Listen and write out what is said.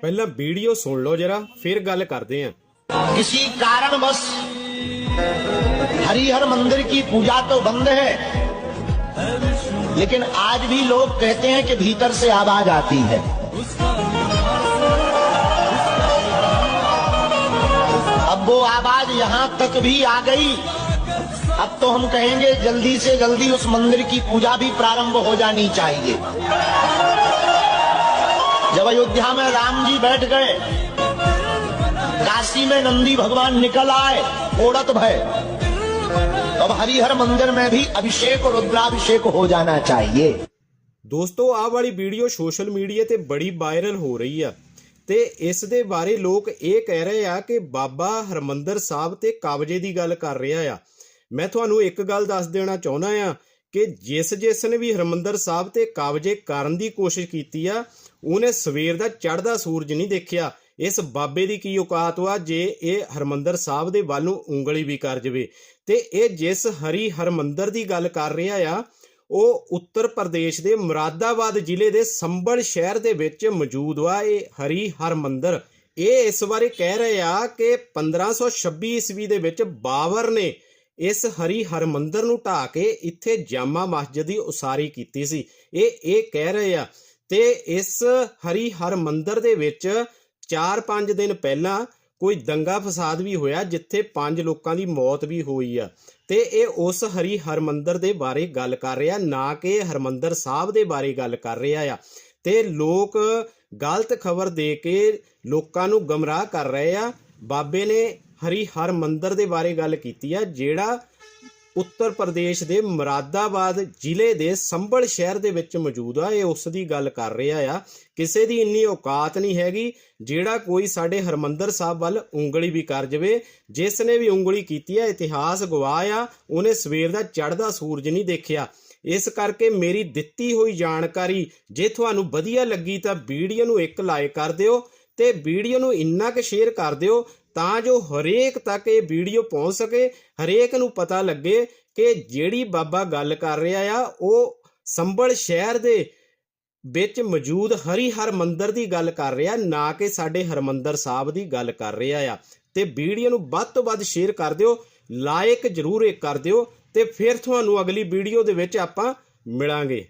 ਪਹਿਲਾਂ ਵੀਡੀਓ ਸੁਣ ਲਓ ਜਰਾ ਫਿਰ ਗੱਲ ਕਰਦੇ ਆਂ किसी कारणवश हरिहर मंदिर की पूजा तो बंद है लेकिन आज भी लोग कहते हैं कि भीतर से आवाज आती है अब वो आवाज यहां तक भी आ गई अब तो हम कहेंगे जल्दी से जल्दी उस मंदिर की पूजा भी प्रारंभ हो जानी चाहिए जब अयोध्या में राम जी बैठ गए काशी में नंदी भगवान निकल आए ओड़त भय अब हरिहर मंदिर में भी अभिषेक और रुद्राभिषेक हो जाना चाहिए ਦੋਸਤੋ ਆਹ ਵਾਲੀ ਵੀਡੀਓ ਸੋਸ਼ਲ ਮੀਡੀਆ ਤੇ ਬੜੀ ਵਾਇਰਲ ਹੋ ਰਹੀ ਆ ਤੇ ਇਸ ਦੇ ਬਾਰੇ ਲੋਕ ਇਹ ਕਹਿ ਰਹੇ ਆ ਕਿ ਬਾਬਾ ਹਰਮੰਦਰ ਸਾਹਿਬ ਤੇ ਕਬਜ਼ੇ ਦੀ ਗੱਲ ਕਰ ਰਿਹਾ ਆ ਮੈਂ ਤੁਹਾਨੂੰ ਇੱਕ ਗੱਲ ਦੱਸ ਦੇਣਾ ਚਾਹੁੰਦਾ ਆ ਕਿ ਜਿਸ ਜਿਸ ਨੇ ਵੀ ਹਰਮੰਦਰ ਸਾਹਿਬ ਤੇ ਕਾਬਜ਼ੇ ਕਰਨ ਦੀ ਕੋਸ਼ਿਸ਼ ਕੀਤੀ ਆ, ਉਹਨੇ ਸਵੇਰ ਦਾ ਚੜ੍ਹਦਾ ਸੂਰਜ ਨਹੀਂ ਦੇਖਿਆ। ਇਸ ਬਾਬੇ ਦੀ ਕੀ ਔਕਾਤ ਵਾ ਜੇ ਇਹ ਹਰਮੰਦਰ ਸਾਹਿਬ ਦੇ ਵੱਲ ਨੂੰ ਉਂਗਲੀ ਵੀ ਕਰ ਜਵੇ। ਤੇ ਇਹ ਜਿਸ ਹਰੀ ਹਰਮੰਦਰ ਦੀ ਗੱਲ ਕਰ ਰਿਹਾ ਆ, ਉਹ ਉੱਤਰ ਪ੍ਰਦੇਸ਼ ਦੇ ਮੁਰਾਦਾਬਾਦ ਜ਼ਿਲ੍ਹੇ ਦੇ ਸੰਭਲ ਸ਼ਹਿਰ ਦੇ ਵਿੱਚ ਮੌਜੂਦ ਵਾ ਇਹ ਹਰੀ ਹਰਮੰਦਰ। ਇਹ ਇਸ ਬਾਰੇ ਕਹਿ ਰਹੇ ਆ ਕਿ 1526 ਈਸਵੀ ਦੇ ਵਿੱਚ ਬਾਬਰ ਨੇ ਇਸ ਹਰੀ ਹਰਮੰਦਰ ਨੂੰ ਢਾ ਕੇ ਇੱਥੇ ਜਾਮਾ ਮਸਜਿਦ ਦੀ ਉਸਾਰੀ ਕੀਤੀ ਸੀ। ਇਹ ਇਹ ਕਹਿ ਰਹੇ ਆ, ਤੇ ਇਸ ਹਰੀ ਹਰਮੰਦਰ ਦੇ ਵਿੱਚ 4-5 ਦਿਨ ਪਹਿਲਾਂ ਕੋਈ ਦੰਗਾ ਫਸਾਦ ਵੀ ਹੋਇਆ, ਜਿੱਥੇ ਪੰਜ ਲੋਕਾਂ ਦੀ ਮੌਤ ਵੀ ਹੋਈ ਆ। ਤੇ ਇਹ ਉਸ ਹਰੀ ਹਰਮੰਦਰ ਦੇ ਬਾਰੇ ਗੱਲ ਕਰ ਰਿਹਾ, ਨਾ ਕਿ ਹਰਮੰਦਰ ਸਾਹਿਬ ਦੇ ਬਾਰੇ ਗੱਲ ਕਰ ਰਿਹਾ ਆ। ਤੇ ਲੋਕ ਗਲਤ ਖਬਰ ਦੇ ਕੇ ਲੋਕਾਂ ਨੂੰ ਗਮਰਾਹ ਕਰ ਰਹੇ ਆ। ਬਾਬੇ ਨੇ ਹਰੀ ਹਰਮੰਦਰ ਦੇ ਬਾਰੇ ਗੱਲ ਕੀਤੀ ਆ, ਜਿਹੜਾ ਉੱਤਰ ਪ੍ਰਦੇਸ਼ ਦੇ ਮੁਰਾਦਾਬਾਦ ਜ਼ਿਲ੍ਹੇ ਦੇ ਸੰਭਲ ਸ਼ਹਿਰ ਦੇ ਵਿੱਚ ਮੌਜੂਦ ਆ। ਇਹ ਉਸ ਦੀ ਗੱਲ ਕਰ ਰਿਹਾ ਆ। ਕਿਸੇ ਦੀ ਇੰਨੀ ਔਕਾਤ ਨਹੀਂ ਹੈਗੀ, ਜਿਹੜਾ ਕੋਈ ਸਾਡੇ ਹਰਮੰਦਰ ਸਾਹਿਬ ਵੱਲ ਉਂਗਲੀ ਵੀ ਕਰ ਜਵੇ। ਜਿਸ ਨੇ ਵੀ ਉਂਗਲੀ ਕੀਤੀ ਆ, ਇਤਿਹਾਸ ਗਵਾਹ ਆ, ਉਹਨੇ ਸਵੇਰ ਦਾ ਚੜ੍ਹਦਾ ਸੂਰਜ ਨਹੀਂ ਦੇਖਿਆ। ਇਸ ਕਰਕੇ ਮੇਰੀ ਦਿੱਤੀ ਹੋਈ ਜਾਣਕਾਰੀ, ਜੇ ਤੁਹਾਨੂੰ ਵਧੀਆ ਲੱਗੀ ਤਾਂ ਵੀਡੀਓ ਨੂੰ ਇੱਕ ਲਾਈਕ ਕਰ ਦਿਓ। ਤੇ ਵੀਡੀਓ ਨੂੰ ਇੰਨਾ ਕੁ ਸ਼ੇਅਰ ਕਰ ਦਿਓ ਤਾਂ ਜੋ ਹਰੇਕ ਤੱਕ ਇਹ ਵੀਡੀਓ ਪਹੁੰਚ ਸਕੇ, ਹਰੇਕ ਨੂੰ ਪਤਾ ਲੱਗੇ ਕਿ ਜਿਹੜੀ ਬਾਬਾ ਗੱਲ ਕਰ ਰਿਹਾ ਆ, ਉਹ ਸੰਭਲ ਸ਼ਹਿਰ ਦੇ ਵਿੱਚ ਮੌਜੂਦ ਹਰੀ ਹਰ ਮੰਦਰ ਦੀ ਗੱਲ ਕਰ ਰਿਹਾ, ਨਾ ਕਿ ਸਾਡੇ ਹਰਮੰਦਰ ਸਾਹਿਬ ਦੀ ਗੱਲ ਕਰ ਰਿਹਾ ਆ। ਤੇ ਵੀਡੀਓ ਨੂੰ ਵੱਧ ਤੋਂ ਵੱਧ ਸ਼ੇਅਰ ਕਰ ਦਿਓ ਲਾਈਕ ਜ਼ਰੂਰ ਇੱਕ ਕਰ ਦਿਓ ਤੇ ਫਿਰ ਤੁਹਾਨੂੰ ਅਗਲੀ ਵੀਡੀਓ ਦੇ ਵਿੱਚ ਆਪਾਂ ਮਿਲਾਂਗੇ।